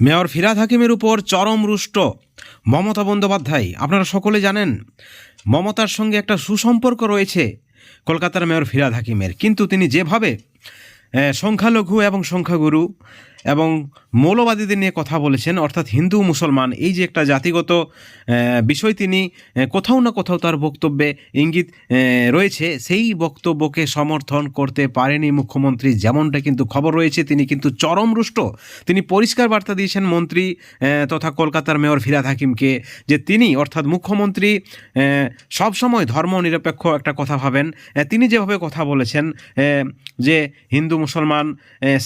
Mayor Firhad হাকিমের উপর চরম রুষ্ট মমতা বন্দ্যোপাধ্যায়। আপনারা সকলে জানেন, মমতার সঙ্গে একটা সুসম্পর্ক রয়েছে কলকাতার মেয়র ফিরাদ হাকিমের। কিন্তু তিনি যেভাবে সংখ্যালঘু এবং সংখ্যাগুরু এবং মৌলবাদীদের নিয়ে কথা বলেছেন, অর্থাৎ হিন্দু, মুসলমান, এই যে একটা জাতিগত বিষয় তিনি কোথাও না কোথাও তার বক্তব্যে ইঙ্গিত রয়েছে। সেই বক্তব্যকে সমর্থন করতে পারেনি মুখ্যমন্ত্রী, যেমনটা কিন্তু খবর রয়েছে। তিনি কিন্তু চরম রুষ্ট। তিনি পরিষ্কার বার্তা দিয়েছেন মন্ত্রী তথা কলকাতার মেয়র ফিরাদ হাকিমকে যে তিনি, অর্থাৎ মুখ্যমন্ত্রী সবসময় ধর্ম নিরপেক্ষ একটা কথা ভাবেন। তিনি যেভাবে কথা বলেছেন যে হিন্দু, মুসলমান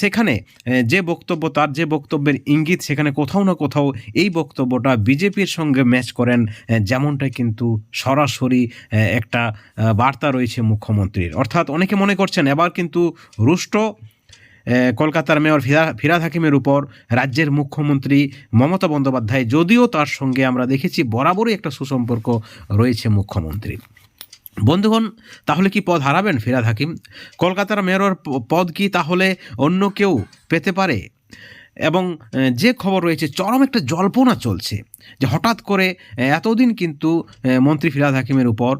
সেখানে যে বক্তব্য তার যে বক্তব্যের ইঙ্গিত সেখানে কোথাও না কোথাও এই বক্তব্যটা বিজেপির সঙ্গে ম্যাচ করেন যেমনটা কিন্তু সরাসরি একটা বার্তা রয়েছে মুখ্যমন্ত্রীর। অর্থাৎ অনেকে মনে করছেন এবার কিন্তু রুষ্ট কলকাতার মেয়র ফিরা, ফিরাদ হাকিমের উপর রাজ্যের মুখ্যমন্ত্রী মমতা বন্দ্যোপাধ্যায়, যদিও তার সঙ্গে আমরা দেখেছি বরাবরই একটা সুসম্পর্ক রয়েছে মুখ্যমন্ত্রীর। বন্ধুগণ, তাহলে কি পদ হারাবেন ফিরাদ হাকিম? কলকাতার মেয়রের পদ কি তাহলে অন্য কেউ পেতে পারে? এবং যে খবর রয়েছে, চরম একটা জল্পনা চলছে যে হঠাৎ করে এতদিন কিন্তু মন্ত্রী ফিরাদ হাকিমের উপর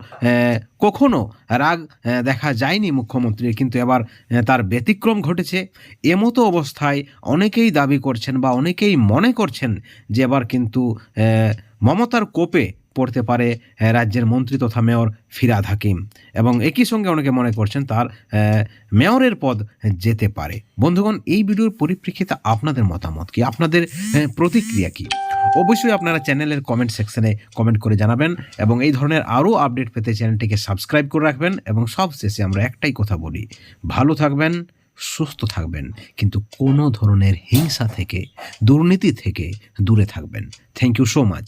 কখনো রাগ দেখা যায়নি মুখ্যমন্ত্রীর। কিন্তু এবার তার ব্যতিক্রম ঘটেছে। এমতো অবস্থায় অনেকেই দাবি করছেন বা অনেকেই মনে করছেন যে এবার কিন্তু মমতার কোপে পড়তে পারে রাজ্যের মন্ত্রী তথা মেয়র ফিরাদ হাকিম। এবং একই সঙ্গে অনেকে মনে করছেন তার মেয়রের পদ যেতে পারে। বন্ধুগণ, এই ভিডিওর পরিপ্রেক্ষিতে আপনাদের মতামত কি? আপনাদের প্রতিক্রিয়া কি? অবশ্যই আপনারা চ্যানেলের কমেন্ট সেকশনে কমেন্ট করে জানাবেন এবং এই ধরনের আরও আপডেট পেতে চ্যানেলটিকে সাবস্ক্রাইব করে রাখবেন এবং সব শেষে আমরা একটাই কথা বলি, ভালো থাকবেন, সুস্থ থাকবেন, কিন্তু কোনো ধরনের হিংসা থেকে, দুর্নীতি থেকে দূরে থাকবেন। Thank you so much